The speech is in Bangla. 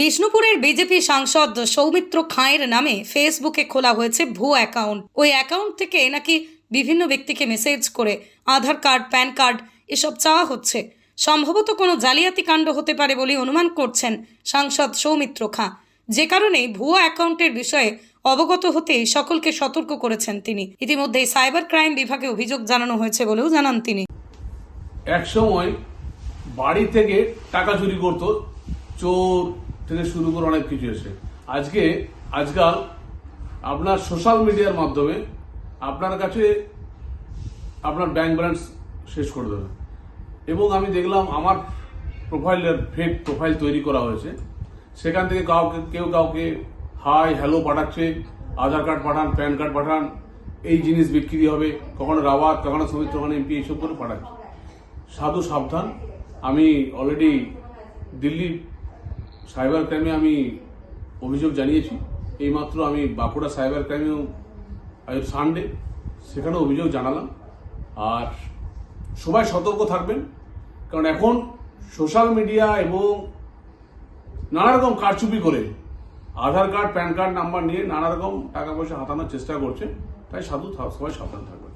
বিষ্ণুপুরের বিজেপি সাংসদ সৌমিত্র খাঁয়ের নামে ফেসবুকে খোলা হয়েছে ভুয়ো অ্যাকাউন্ট। ওই অ্যাকাউন্ট থেকে নাকি বিভিন্ন ব্যক্তিকে মেসেজ করে আধার কার্ড, প্যান কার্ড এসব চাওয়া হচ্ছে। সম্ভবত কোনো জালিয়াতি কাণ্ড হতে পারে বলে অনুমান করছেন সাংসদ সৌমিত্র খাঁ। যে কারণেই ভুয়ো অ্যাকাউন্টের বিষয়ে অবগত হতেই সকলকে সতর্ক করেছেন তিনি। ইতিমধ্যেই সাইবার ক্রাইম বিভাগে অভিযোগ জানানো হয়েছে বলেও জানান তিনি। এক সময় বাড়ি থেকে টাকা চুরি করতো, চোর থেকে শুরু করে অনেক কিছু এসে আজকে, আজকাল আপনার সোশ্যাল মিডিয়ার মাধ্যমে আপনার কাছে আপনার ব্যাংক ব্যালেন্স শেষ করে দেবে। এবং আমি দেখলাম আমার প্রোফাইলের ফেক প্রোফাইল তৈরি করা হয়েছে। সেখান থেকে কাউকে, কেউ কাউকে হাই হ্যালো পাঠাচ্ছে আধার কার্ড পাঠান প্যান কার্ড পাঠান, এই জিনিস বিক্রি হবে, কখনো রাওয়াত কখনো সৌমিত্র খান এমপি এইসব করে পাঠাচ্ছে। সাধু সাবধান, আমি অলরেডি দিল্লি সাইবার ক্রাইমে আমি অভিযোগ জানিয়েছি। এইমাত্র আমি বাঁকুড়া সাইবার ক্রাইমেও আজ সানডে সেখানে অভিযোগ জানালাম। আর সবাই সতর্ক থাকবেন, কারণ এখন সোশ্যাল মিডিয়া এবং নানা রকম কারচুপি করে Aadhaar card, PAN card, number নিয়ে নানা রকম টাকা পয়সা হাতানোর চেষ্টা করছে। তাই সাধু, সবাই সাবধান থাকবেন।